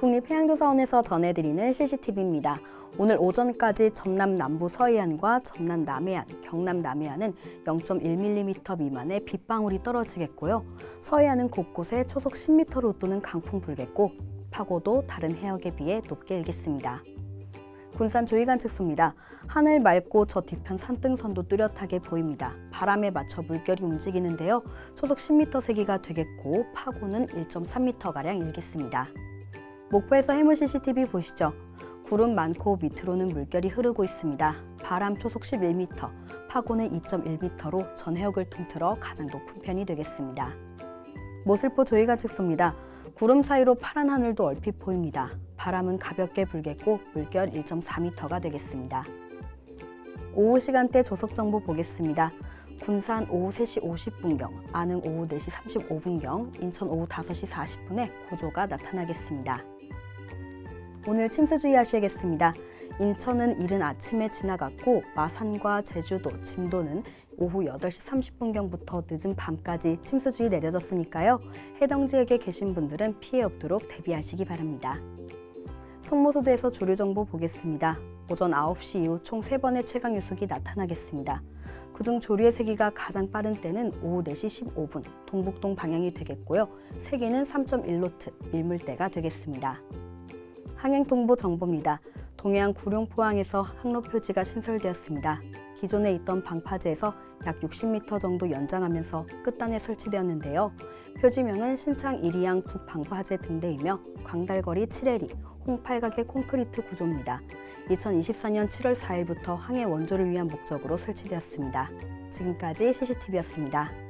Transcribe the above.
국립해양조사원에서 전해드리는 CCTV입니다. 오늘 오전까지 전남 남부 서해안과 전남 남해안, 경남 남해안은 0.1mm 미만의 빗방울이 떨어지겠고요. 서해안은 곳곳에 초속 10m를 웃도는 강풍 불겠고 파고도 다른 해역에 비해 높게 일겠습니다. 군산 조이간 측수입니다. 하늘 맑고 저 뒤편 산등선도 뚜렷하게 보입니다. 바람에 맞춰 물결이 움직이는데요. 초속 10m 세기가 되겠고 파고는 1.3m가량 일겠습니다. 목포에서 해물 CCTV 보시죠. 구름 많고 밑으로는 물결이 흐르고 있습니다. 바람 초속 11m, 파고는 2.1m로 전 해역을 통틀어 가장 높은 편이 되겠습니다. 모슬포 조이가 측수입니다. 구름 사이로 파란 하늘도 얼핏 보입니다. 바람은 가볍게 불겠고 물결 1.4m가 되겠습니다. 오후 시간대 조석 정보 보겠습니다. 군산 오후 3시 50분경, 안흥 오후 4시 35분경, 인천 오후 5시 40분에 고조가 나타나겠습니다. 오늘 침수 주의하셔야겠습니다. 인천은 이른 아침에 지나갔고 마산과 제주도, 진도는 오후 8시 30분경부터 늦은 밤까지 침수주의 내려졌으니까요. 해당 지역에 계신 분들은 피해 없도록 대비하시기 바랍니다. 성모수도에서 조류 정보 보겠습니다. 오전 9시 이후 총 3번의 최강 유속이 나타나겠습니다. 그중 조류의 세기가 가장 빠른 때는 오후 4시 15분 동북동 방향이 되겠고요. 세기는 3.1노트 밀물대가 되겠습니다. 항행통보 정보입니다. 동해안 구룡포항에서 항로 표지가 신설되었습니다. 기존에 있던 방파제에서 약 60m 정도 연장하면서 끝단에 설치되었는데요. 표지명은 신창 이리양 북방파제 등대이며 광달거리 7해리 홍팔각의 콘크리트 구조입니다. 2024년 7월 4일부터 항해 원조를 위한 목적으로 설치되었습니다. 지금까지 CCTV였습니다.